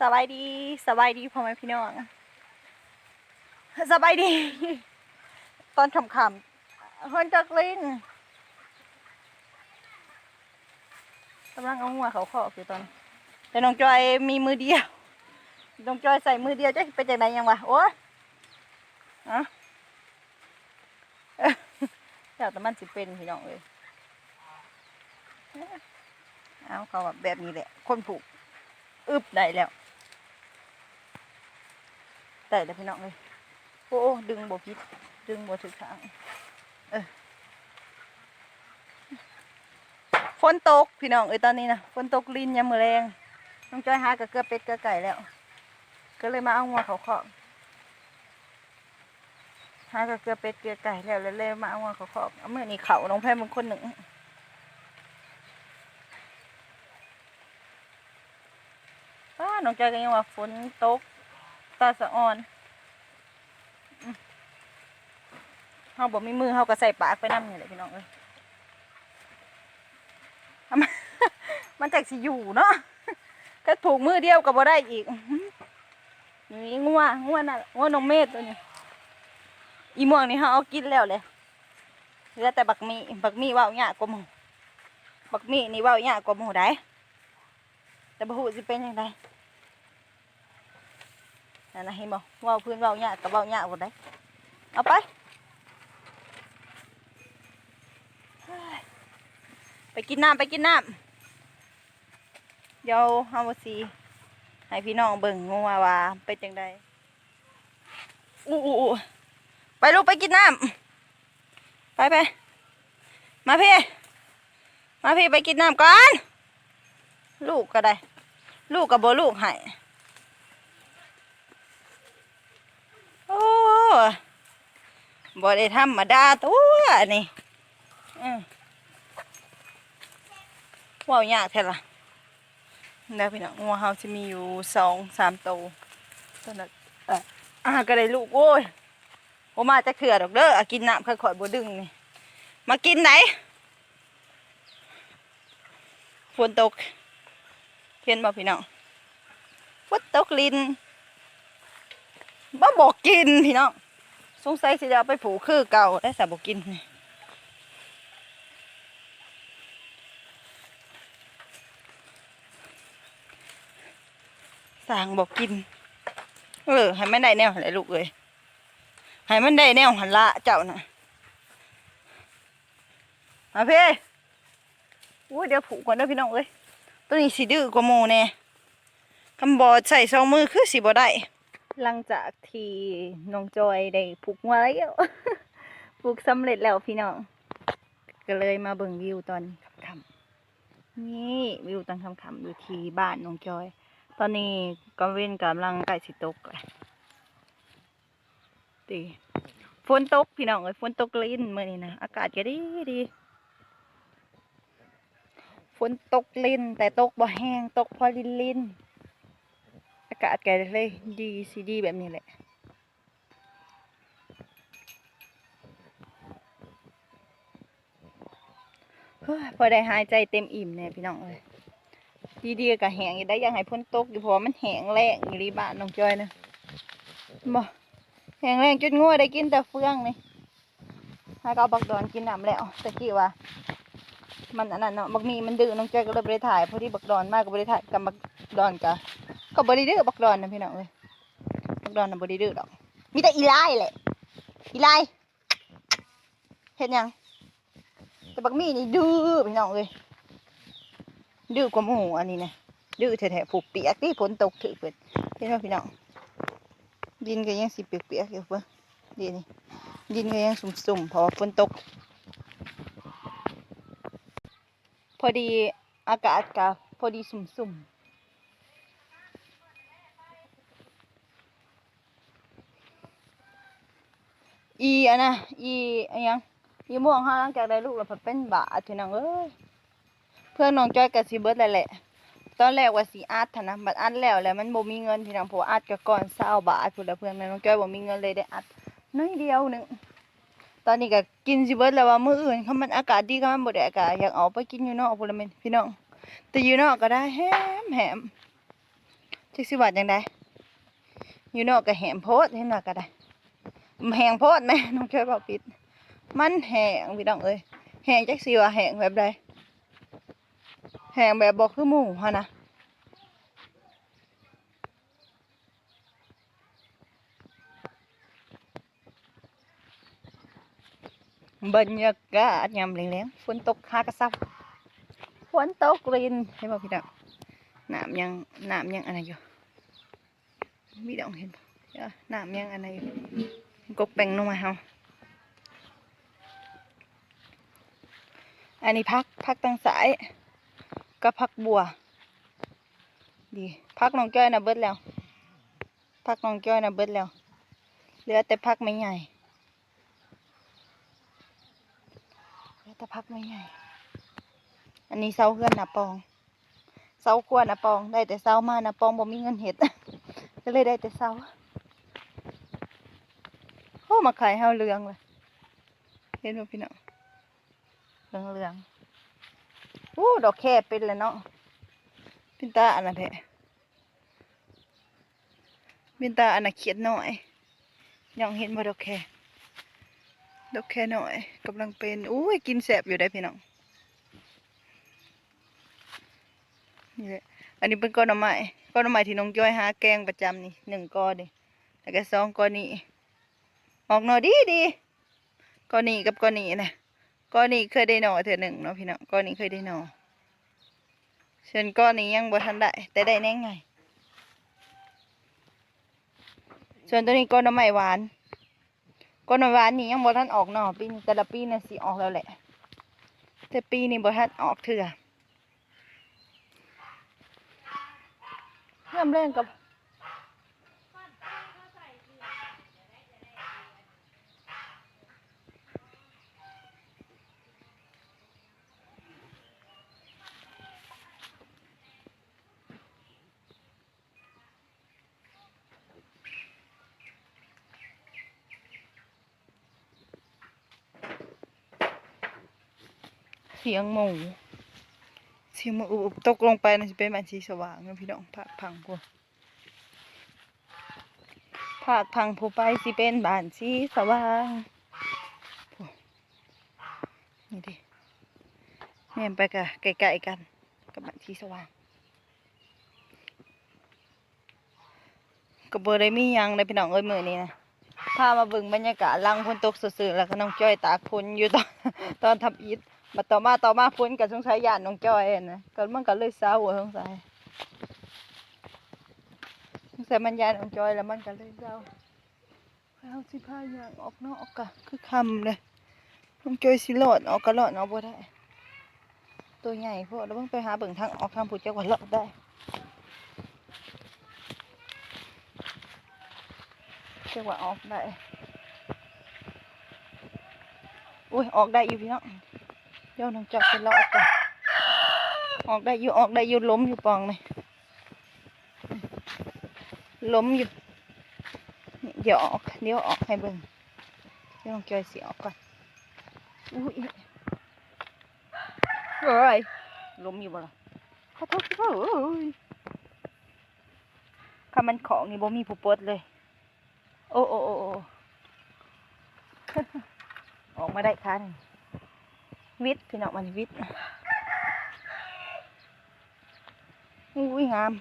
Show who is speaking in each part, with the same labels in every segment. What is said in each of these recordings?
Speaker 1: สบายดีสบายดีพ่อแม่พี่น้องสบายดี ตอนค่ำๆเฮินจักลินกำลังเอาหัวเขาขอบอยู่ตอน แต่น้องจอยมีมือเดียวน้องจอยใส่มือเดียวจะเป็นจากไหนยังวะโอ้ยอะเอ้ากแต่มันสิเป็นพี่น้องเลยเอาเขาแบบแบบนี้แหละ คนผูก อึบได้แล้ว ได้แล้วพี่น้องเลยโอ้ดึงบ่พิษดึงบ่ถึกทางเออฝนตกพี่น้องเอ้ยตอนนี้นะฝนตกลินยามมือแรงน้องจ้อยหากับเกลือเป็ดกลือไก่แล้ว ก็เลยมาเอางัวเขาขอบหากับเกลือเป็ดเกลือไก่แล้วแล้วเลยมาเอางัวเขาขอบเอามื่อนี้เขาน้องแพรมันคนหนึ่งป้าน้องจ้อยก็ยังว่าฝนตก ตาสะออนเฮาบ่มีมือเฮาก็ใส่ปากไปน้ำนี่แหละพี่น้องเอ้ยเอามามันจากสิอยู่เนาะก็ถูกมือเดียวก็บ่ได้อีกนี่งัวงัวน่ะงัวนมเมฆตัวนี้อีม่วงนี่เฮาเอากินแล้วเลยเหลือแต่บักมีบักมีว้าหยากกว่าหมูบักมีนี่ว้าหยากกว่าหมูได้แต่บ่ฮู้สิเป็นจังได นั่นนะเห็นบ่เว้าพื้นเว้าหยากกับเว้าหยากบ่ได้เอาไป ไปกินน้ำไปกินน้ำเดี๋ยวเฮาสิให้พี่น้องเบิ่งงัวว่าเป็นจังไดอู้อู้อู้ไปลูกไปกินน้ำไปไปมาพี่ มาพี่ไปกินน้ำก่อน ลูกก็ได้ ลูกกับบลูกให้ โอ้บ่ได้ธรรมดาตัวนี่อืมว้าวยากแท้ล่ะแล้วพี่น้องงัวเฮาจะมีอยู่สองสามตัวตัวนั้นเอ่ออ่าก็ได้ลูกโอ้ยโอมาจะเขื่อดอกเด้ออกินน้ำค่อยๆบ่ดึงนี่มากินไหนฝนตกเห็นบ่พี่น้องฝนตกลิน บ่บอกกินพี่น้องสงสัยสิจะเอาไปผูกคือเก่าได้สาบอกกินสางบอกกิน เออให้มันได้แนวอะไรลูกเอ้ยให้มันได้แนวหันละเจ้าน่ะมาเพ่อุ้ยเดี๋ยวผูกก่อนเด้พี่น้องเอ้ยตัวนี้สิดื้อกว่าโมแน่คำบอใส่สองมือคือสิบ่ได้ หลังจากที่น้องจอยได้ผูกมาแล้วผูกสำเร็จแล้วพี่น้อง ก็เลยมาเบิ่งวิวตอนค่ำๆนี่วิวตอนค่ำๆอยู่ที่บ้านน้องจอย ตอนนี้ก็เว้นกำลังใกล้สิตกเลยตีฝนตกพี่น้องเอ้ยฝนตกลิ้นมื่อนี้นะอากาศก็ดีดีฝนตกลิ้นแต่ตกบ่แห้งตกพอลินลินากาศก็เลยดีสีดีแบบนี้แหละพอได้หายใจเต็มอิ่มเนี่ยพี่น้องเอ้ยดีๆกับแหงอยู่ได้ยังให้พ้นตกอยู่เพราะมันแหงแรงอยู่รีบ้านน้องจอยนะบ่แหงแรงจนงัวได้กินแต่เฟืองนี่ให้ก็เอาบักดอนกินน้ำแล้วตะกี้ว่า มันอันนั้นเนาะบักมีมันดื้อน้องจอยก็เลยไปถ่ายพอดีบักดอนมากก็ไปถ่ายกับบักดอนกะ ก็บ่ได้ดื้อบักดอนนะพี่น้องเอ้ยบักดอนนะบ่ได้ดื้อดอก มีแต่อีไลแหละอีไลเห็นยังแต่บักมีนี่ดื้อพี่น้องเอ้ยดื้อกว่าหมูอันนี้นะดื้อแท้ๆผูกเปียกที่ฝนตกถือเปิดเห็นไหมพี่น้องดินก็ยังสิเปียกๆอยู่เพิ่นดีนี่ดินก็ยังสุ่มๆเพราะฝนตก พอดีอากาศก็พอดีสุ่มๆ อีอันนะอีอันยังอีม่วงห้าหลังจากได้ลูกแล้วเพิ่นเป็นบาดพี่น้องเอ้ยเพื่อนน้องจ้อยกับสีเบิร์ดแหละแหละ ตอนแรกว่าสีอาร์ตหั้นะบัดอัดแล้วแล้วมันบ่มีเงินพี่น้องเพราะว่าอัดก็ก่อนเศร้าบาทพูดแล้วเพื่อนน้องจ้อยบ่มีเงินเลยได้อัดน้อยเดียวหนึงตอนนี้ก็กินสิเบิร์ดแล้วว่ามื้ออื่นถ้ามันอากาศดีก็มันบ่ได้อากาศอยากออกไปกินอยู่นอกพุ่นละแม่นพี่น้องแต่อยู่นอกก็ได้แฮมแฮมจักสิว่าจังไดอยู่นอกก็แหมโพดเห็นว่าก็ได้ แหงโพดแม่น้องช่วยบอกผิด มันแหงพี่น้องเอ้ยแหงจักสิว่าแหงแบบใดแหงแบบบ่คือหมู่หั่นนะบรรยากาศยามแลงๆฝนตกหากระซับฝนตกรินเห็นบ่พี่น้องน้ำยังน้ำยังอันไหนอยู่พี่น้องเห็นบ่เอ้อน้ำยังอันไหนอยู่ กกแป้งลงมาเฮาอันนี้พักพักตั้งสายกับพักบัว ดีพักน้องจ้อยนะเบิดแล้ว พักน้องจ้อยนะเบิดแล้ว เหลือแต่พักไม่ใหญ่เหลือแต่พักไม่ใหญ่ อันนี้เสาเพื่อนนะปองเสาครัวนะปอง ได้แต่เสามานะปองบ่มีเงินเห็ด ก็เลยได้แต่เสา มาขายเฮาเรืองเลยเห็นไหมพี่น้องเหลืองเหลืองๆอู้ดอกแค่เป็นเลยเนาะพินตาอันนั้นแท้พินตาอันน่ะเขียดหน่อยยังเห็นบ่ดอกแค่ดอกแค่หน่อยกำลังเป็นอู้ยกินแสบอยู่ได้พี่น้องนี่แหละอันนี้เป็นก้อนหน่อไม้ก้อนหน่อไม้ที่น้องจ้อยหาแกงประจำนี่หนึ่งก้อนนี่แล้วก็สองก้อนนี้ ออกหน่อดีดีก้อนนี้กับก้อนนี้นะก้อนนี้เคยได้หน่อเถื่อหนึ่งเนาะพี่น้องก้อนนี้เคยได้หน่อส่วนก้อนนี้ยังบ่ทันได้ แต่ได้แน่ไงส่วนตัวนี้ก้อนน้ำไม้หวานก้อนน้ำหวานนี่ยังบ่ทันออกหน่อปีนี้แต่ละปีน่ะสิออกแล้วแหละ แต่ปีนี้บ่ทันออกเถื่อเริ่มเล่นกับ เสียงหมูเสียงหมูอุบตกลงไปนะจะเป็นมันสีสว่างนะพี่น้องภาคพังพวกภาพังผู้ไปสิเป็นบ้านสีสว่างนี่ดิแม่ไปกะไกลๆกันกับบ้านสีสว่างก็บ่ได้มียังเลยพี่น้องเอ้ยมือนี้นะพามาบิ่งบรรยากาศลังฝนตกซื่อๆแล้วก็น้องจ้อยตากฝนอยู่ตอนตอนทับอิฐ มาต่อมาต่อมาพ้นกับสงสัยยานน้องจ้อยนะก็มันก็เลยเศร้าอะสงสัยสงสัยมันยานน้องจ้อยแล้วมันก็เลยเศร้าเอาสิพายางออกนอกกะคือคำเลยน้องจ้อยสิโลอดออกก็โลอดออกบ่ได้ ตัวใหญ่พวกแล้วเพิ่งไปหาเบิ่งทางออกทางผู้เจ้าก็โลอดได้เจ้าว่าออกได้อุ้ยออกได้อยู่พี่น้อง ดี๋ยวน้องจับไปเลาะก่อนออกได้อยู่ออกได้อยู่ล้มอยู่ปองเลยล้มอยู่เดี๋ยวออกเดี๋ยวออกให้เบิ่งเดี๋ยวน้องจอยเสียออกก่อนอุ้ยเฮ้ยล้มอยู่บ่ล่ะขอโทษเฮ้ยถ้ามันของนี่บ่มีผู้ปดเลย โอ้โอ้โอ้ออกมาได้คัน วิทย์พี่น้องมันวิทย์อุ้ยงาม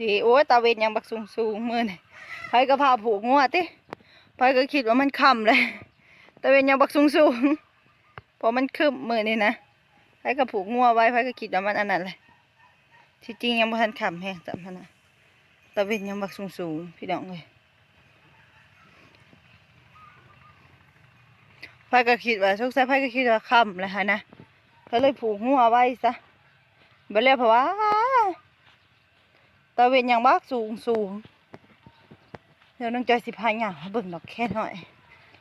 Speaker 1: ดีโอ้ยตาเวนยังบักสูงสูงมือนี่ไผก็พาผูกงัวติไผก็คิดว่ามันค่ำเลยตาเวนยังบักสูงสูงพอมันคืบมือนี่นะไผก็ผูกงัวไว้ไผก็คิดว่ามันอันนั้นเลยที่จริงยังบ่ทันค่ำแฮงจำพนนะ ตะเวนยังบักสูงสูงๆพี่น้องเลยพายก็คิดว่าสงสัยพายก็คิดว่าค่ำเลยฮะนะก็เลยผูกหัวไว้ซะไปเลยเพราะว่าตะเวนยังบักสูงสูงเดี๋ยวน้องจอยสิพายหยางมาเบิ่งดอกแค่หน่อย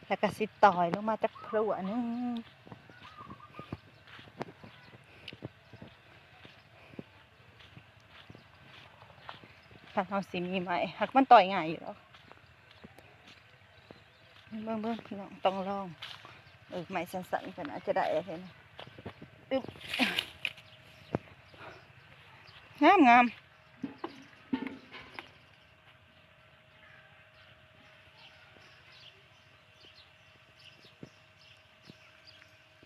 Speaker 1: แล้วก็สิต่อยลงมาจากพลัวนึง ถ้าเอาสิมีไหมหักมันต่อยง่ายอยู่แล้วเบิ่งเบิ่งพี่น้องต้องลองเออไม่สั้นๆกันอาจจะได้เห็นอึ๊บงามงาม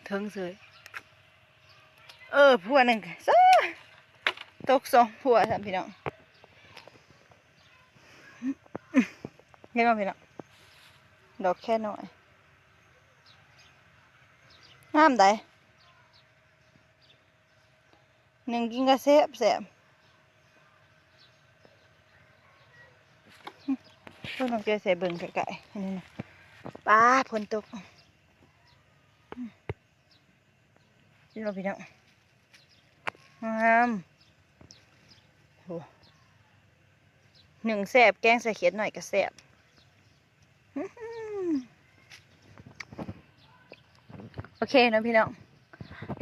Speaker 1: ถึงเสยเออพัวหนึ่งซะตกสองพัวท่านพี่น้อง เห็นไหมพี่น้องดอกแค่น้อยงามได้หนึ่งกินกระเซบแสบเพิ่งลองเจอใส่เบิ่งไก่ๆอันนี้นะป้าฝนตกนี่เราพี่น้องงามหนึ่งแสบแกงใส่เขียดหน่อยก็แสบ โอเคนะพี่น้อง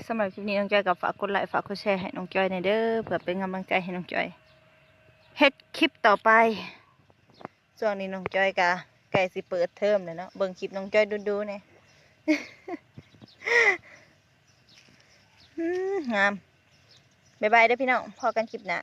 Speaker 1: สำหรับคลิปนี้น้องจอยกับฝากกดไลค์ฝากกดแชร์ให้น้องจอยในเด้อเพื่อเป็นกำลังใจให้น้องจอยเฮ็ดคลิปต่อไปช่วงนี้น้องจอยกะใกล้สิเปิดเทอมแล้วเนาะเบิ่งคลิปน้องจอยดูๆเนี่ยงาม บ๊ายบายเด้อพี่น้องพอกันคลิปหน้า